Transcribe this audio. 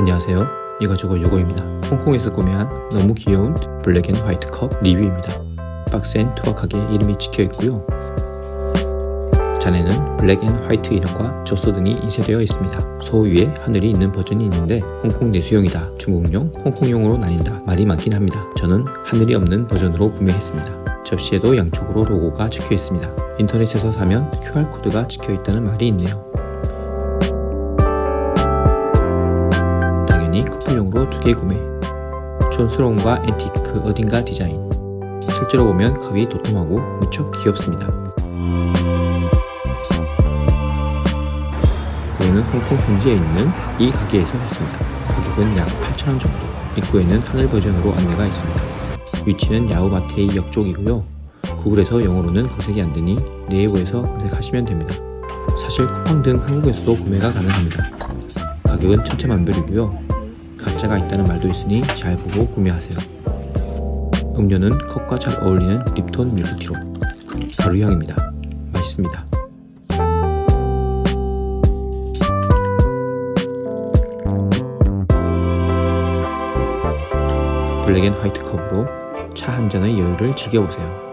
안녕하세요. 이거 저거 요거입니다. 홍콩에서 구매한 너무 귀여운 블랙 앤 화이트 컵 리뷰입니다. 박스엔 투박하게 이름이 찍혀 있고요. 잔에는 블랙 앤 화이트 이름과 조소 등이 인쇄되어 있습니다. 소 위에 하늘이 있는 버전이 있는데 홍콩 내수용이다, 중국용, 홍콩용으로 나뉜다 말이 많긴 합니다. 저는 하늘이 없는 버전으로 구매했습니다. 접시에도 양쪽으로 로고가 찍혀 있습니다. 인터넷에서 사면 QR코드가 찍혀 있다는 말이 있네요. 당연히 커플용으로 두 개 구매. 촌스러움과 앤티크 어딘가 디자인. 실제로 보면 컵이 도톰하고 무척 귀엽습니다. 구매는 홍콩 현지에 있는 이 가게에서 했습니다. 가격은 약 8,000원 정도. 입구에는 하늘 버전으로 안내가 있습니다. 위치는 야오마테이 역 쪽이고요. 구글에서 영어로는 검색이 안 되니 네이버에서 검색하시면 됩니다. 사실 쿠팡 등 한국에서도 구매가 가능합니다. 가격은 천차만별이고요. 가짜가 있다는 말도 있으니 잘 보고 구매하세요. 음료는 컵과 잘 어울리는 립톤 밀크티로 가루향입니다. 맛있습니다. 블랙 앤 화이트 컵으로 차 한 잔의 여유를 즐겨보세요.